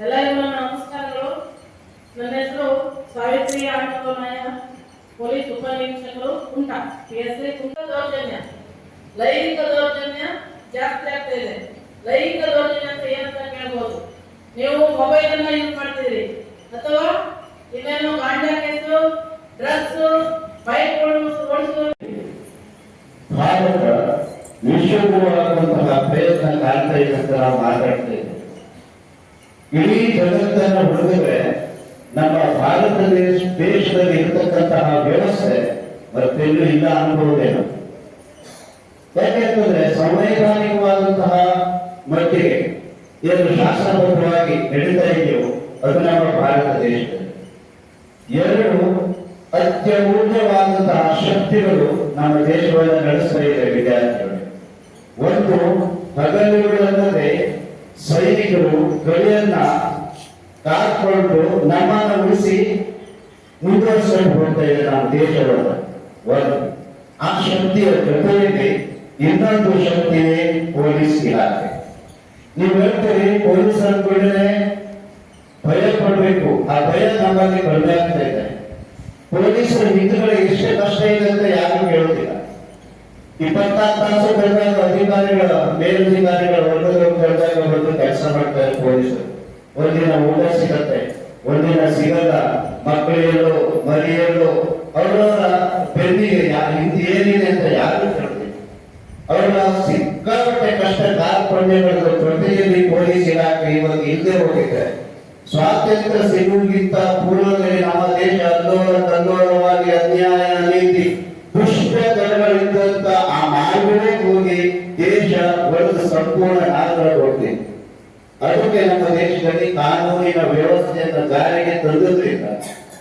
ಎಲ್ಲರಿಗೂ ನನ್ನ ನಮಸ್ಕಾರಗಳು ನನ್ನ ಹೆಸರು ಸಾವಿತ್ರಿ ಆಟೋನಾಯ ಪೊಲೀಸ್ ಉಪನಿರೀಕ್ಷಕರು ಕುಂಟ ಪಿ ಎಸ್ ಐ ಕುಂಟ ದೌರ್ಜನ್ಯ ಲೈಂಗಿಕ ದೌರ್ಜನ್ಯ ಜಾಸ್ತಿ ಆಗ್ತಾ ಇದೆ ಲೈಂಗಿಕ ದೌರ್ಜನ್ಯ ಅಂತ ಏನಂತ ಕೇಳ್ಬೋದು ನೀವು ಮೊಬೈಲ್ ಅನ್ನ ಯೂಸ್ ಮಾಡ್ತಿದ್ದೀರಿ ಅಥವಾ ಇನ್ನೇನು ಗಾಂಜಾ ಕೇಸು ಡ್ರಗ್ಸ್ ಬೈಕ್ ಓಡಿಸೋದು ಭಾರತ ವಿಶ್ವಗುರುವಾಗುವಂತಹ ಪ್ರಯತ್ನ ಕಾಣ್ತಾ ಇದೆ ಅಂತ ನಾವು ಮಾತಾಡ್ತಾ ಇದ್ದೇವೆ ಇಡೀ ಜಗತ್ತನ್ನು ಹೊಡೆದರೆ ನಮ್ಮ ಭಾರತ ದೇಶ ದೇಶದಲ್ಲಿ ಇರತಕ್ಕಂತಹ ವ್ಯವಸ್ಥೆ ಮತ್ತೆಲ್ಲೂ ಇಲ್ಲ ಅನ್ಬಹುದೇನು ಯಾಕೆಂತಂದ್ರೆ ಸಂವೈಧಾನಿಕವಾದಂತಹ ಮಟ್ಟಿಗೆ ಏನು ಶಾಸನಬದ್ಧವಾಗಿ ನಡೀತಾ ಇದೆಯೋ ಅದು ನಮ್ಮ ಭಾರತ ದೇಶದಲ್ಲಿ. ಎರಡು ಅತ್ಯಮೂಲ್ಯವಾದಂತಹ ಶಕ್ತಿಗಳು ನಮ್ಮ ದೇಶವನ್ನು ನಡೆಸ್ತಾ ಇದೆ ವಿದ್ಯಾರ್ಥಿಗಳು. ಒಂದು ಹಗಲುಗಳಲ್ಲದೆ ಸೈನಿಕರು ಗಡಿಯನ್ನ ಕಾಕೊಂಡು ನಮ್ಮನ್ನ ಉಳಿಸಿ ಮುಂದುವರಿಸಿಕೊಂಡು ಹೋಗ್ತಾ ಇದೆ ನಮ್ಮ ದೇಶವನ್ನು ಒಂದು ಆ ಶಕ್ತಿಯ ಜೊತೆಯಲ್ಲಿ ಇನ್ನೊಂದು ಶಕ್ತಿಯೇ ಪೊಲೀಸ್ ಇಲಾಖೆ. ನೀವು ಹೇಳ್ತೀರಿ ಪೊಲೀಸ್ ಅಂದ್ಕೊಂಡ್ರೆ ಭಯ ಪಡಬೇಕು. ಆ ಭಯ ನಮ್ಮಲ್ಲಿ ಕಡಿಮೆ ಆಗ್ತಾ ಇದೆ. ಪೊಲೀಸರ ಹಿಂದುಗಡೆ ಎಷ್ಟೇ ಕಷ್ಟ ಇದೆ ಅಂತ ಯಾರು ಹೇಳುತ್ತಿಲ್ಲ ಇಪ್ಪತ್ತಾರು ತಾಸು ಅಧಿಕಾರಿಗಳ ಮೇಲಧಿಕಾರಿಗಳು ಕೆಲಸ ಮಾಡ್ತಾರೆ ಪೊಲೀಸರು ಒಂದಿನ ಊಟ ಸಿಗತ್ತೆ, ಒಂದಿನ ಸಿಗಲ್ಲ, ಮಕ್ಕಳಿಗೆಲ್ಲೋ ಮರಿಯಲು ಅವರವರ ಬೆನ್ನಿಗೆ ಏನಿದೆ ಅಂತ ಯಾರು ಕೇಳ್ತೀವಿ ಅವರ ಸಿಕ್ಕಾಪಟ್ಟೆ ಕಷ್ಟ ಕಾರ್ಪಣ್ಯಗಳ ಜೊತೆಯಲ್ಲಿ ಪೊಲೀಸ್ ಇಲಾಖೆ ಇವಾಗ ಇಲ್ಲದೆ ಹೋಗಿದೆ. ಸ್ವಾತಂತ್ರ್ಯ ಸಿಗುವುದಕ್ಕಿಂತ ಪೂರ್ವದಲ್ಲಿ ನಮ್ಮ ದೇಶ ಅಲ್ಲೋಲ ಕಲ್ಲೋಲವಾಗಿ ಅನ್ಯಾಯ ನೀತಿ ದುಷ್ಟ ಜನಗಳಿದ್ದಂತ ಆ ಮಾರ್ಗವೇ ಹೋಗಿ ದೇಶ ಒಂದು ಸಂಪೂರ್ಣ ನಾಗರ ಹೋಗ್ತಿದೆ ಅದಕ್ಕೆ ನಮ್ಮ ದೇಶದಲ್ಲಿ ಕಾನೂನಿನ ವ್ಯವಸ್ಥೆಯನ್ನು ಜಾರಿಗೆ ತಂದದ್ರಿಂದ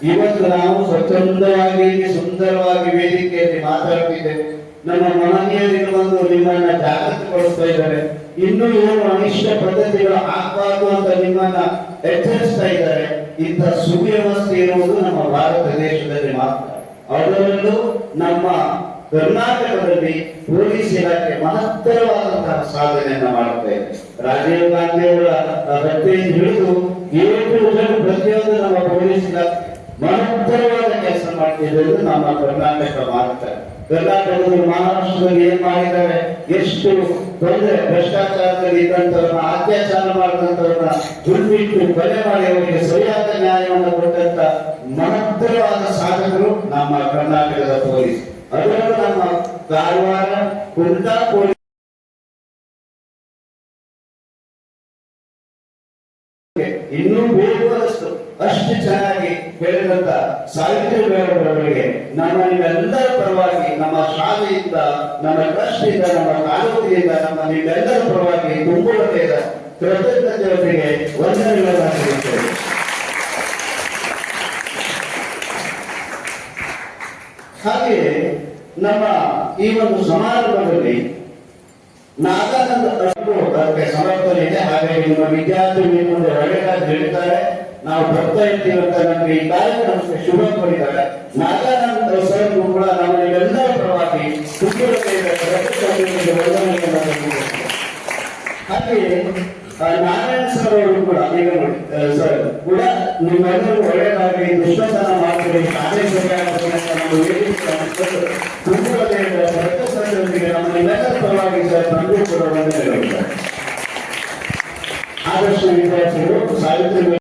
ಇವತ್ತು ನಾವು ಸ್ವಚ್ಛಂದವಾಗಿ, ಸುಂದರವಾಗಿ ವೇದಿಕೆಯಲ್ಲಿ ಮಾತಾಡುತ್ತಿದ್ದೇವೆ. ನಮ್ಮ ಮಹನೀಯರಿಗೆ ಬಂದು ನಿಮ್ಮನ್ನ ಜಾಗೃತಿಗೊಳಿಸ್ತಾ ಇದ್ದಾರೆ. ಇನ್ನು ಏನು ಅನಿಷ್ಟ ಪದ್ಧತಿಗಳು ಆಗ್ಬಾರ್ದು ಅಂತ ನಿಮ್ಮನ್ನ ಎಚ್ಚರಿಸ್ತಾ ಇದ್ದಾರೆ. ಇಂಥ ಸುವ್ಯವಸ್ಥೆ ಇರುವುದು ನಮ್ಮ ಭಾರತ ದೇಶದಲ್ಲಿ ಮಾತ್ರ. ಅದರಲ್ಲೂ ನಮ್ಮ ಕರ್ನಾಟಕದಲ್ಲಿ ಪೊಲೀಸ್ ಇಲಾಖೆ ಮಹತ್ತರವಾದಂತಹ ಸಾಧನೆಯನ್ನ ಮಾಡುತ್ತೆ. ರಾಜೀವ್ ಗಾಂಧಿ ಅವರ ಹತ್ಯೆಯಿಂದ ಹಿಡಿದು ಏಳು ಜನ ಪ್ರತಿಯೊಂದು ನಮ್ಮ ಪೊಲೀಸ್ ಇಲಾಖೆ ಮಹತ್ತರವಾದ ಕೆಲಸ ಮಾಡ್ತಿರೋದು ನಮ್ಮ ಕರ್ನಾಟಕ ಮಾಡುತ್ತೆ. ಕರ್ನಾಟಕದಲ್ಲಿ ಮಹಾರಾಷ್ಟ್ರದಲ್ಲಿ ಏನ್ ಮಾಡಿದ್ದಾರೆ? ಎಷ್ಟು ತೊಂದರೆ, ಭ್ರಷ್ಟಾಚಾರದಲ್ಲಿ ಇದ್ದಂತವ್ರನ್ನ ಅತ್ಯಾಚಾರ ಮಾಡಿದಂತವ್ರನ್ನ ದುಡ್ಡಿಟ್ಟು ಕೊಲೆ ಮಾಡಿ ಅವರಿಗೆ ಸರಿಯಾದ ನ್ಯಾಯವನ್ನು ಕೊಟ್ಟಂತ ಮಹತ್ತರವಾದ ಸಾಧಕರು ನಮ್ಮ ಕರ್ನಾಟಕದ ಪೊಲೀಸ್. ಕಾರವಾರ ಕುಮಟಾ ಪೊಲೀಸ್ ಇನ್ನೂ ಬೇಕಾದಷ್ಟು ಅಷ್ಟು ಚೆನ್ನಾಗಿ ಹೇಳಿದಂತ ಸಾವಿತ್ರಿ ಬೆಳವಣಿಗೆ ನಮ್ಮ ನಿಮ್ಮೆಲ್ಲರ ಪರವಾಗಿ ನಮ್ಮ ಶಾಲೆಯಿಂದ, ನಮ್ಮ ಟ್ರಸ್ಟಿಂದ, ನಮ್ಮ ತಾಲೂಕಿನಿಂದ ನಮ್ಮ ನಿಮ್ಮೆಲ್ಲರ ಪರವಾಗಿ ತುಂಬು ಹೃದಯದ ಕೃತಜ್ಞತೆಯೊಂದಿಗೆ ವಂದನೆಗಳನ್ನು ಹಾಗೆಯೇ ನಮ್ಮ ಈ ಒಂದು ಸಮಾರಂಭದಲ್ಲಿ ಸಮರ್ಥನೆ ಹಾಗಾಗಿ ನಿಮ್ಮ ವಿದ್ಯಾರ್ಥಿ ಮುಂದೆ ಹೇಳ್ತಾರೆ. ನಾವು ಬರ್ತಾ ಇರ್ತೀವಿ ಅಂತ ನಮಗೆ ಈ ಕಾರ್ಯಕ್ರಮಕ್ಕೆ ಶುಭ ಕೋರಿದ್ದಾರೆ. ನಾಗಾನಂದ ಸರ್ ಕೂಡ ನಮ್ಮ ಎಲ್ಲ ಹಾಗೆ ಸಲ್ಲಿಸುತ್ತೇವೆ. ಹಾಗೆಯೇ ನಾರಾಯಣ ಸರ್ ಅವರು ಕೂಡ, ಈಗ ಸರ್, ಕೂಡ ನಿಮ್ಮೆಲ್ಲರೂ ಒಳ್ಳೆಯದಾಗಿ ದುಷ್ಟತನ ಮಾಡ್ತೀರಿ, ಶಾಲೆ ಸರಿಯಾಗಿ ನಮ್ಮ ವೇದಿಕೆ ಕುಟುಂಬದ ಪ್ರಕಟಣೆಯೊಂದಿಗೆ ನಮ್ಮ ನಿಮ್ಮೆಲ್ಲರ ಪರವಾಗಿ ಸರ್ ನಮಗೂ ಕೂಡ ವಂದನೆಗಳು ಆದರ್ಶ ವಿದ್ಯಾರ್ಥಿಗಳು ಸಾವಿತ್ರಿ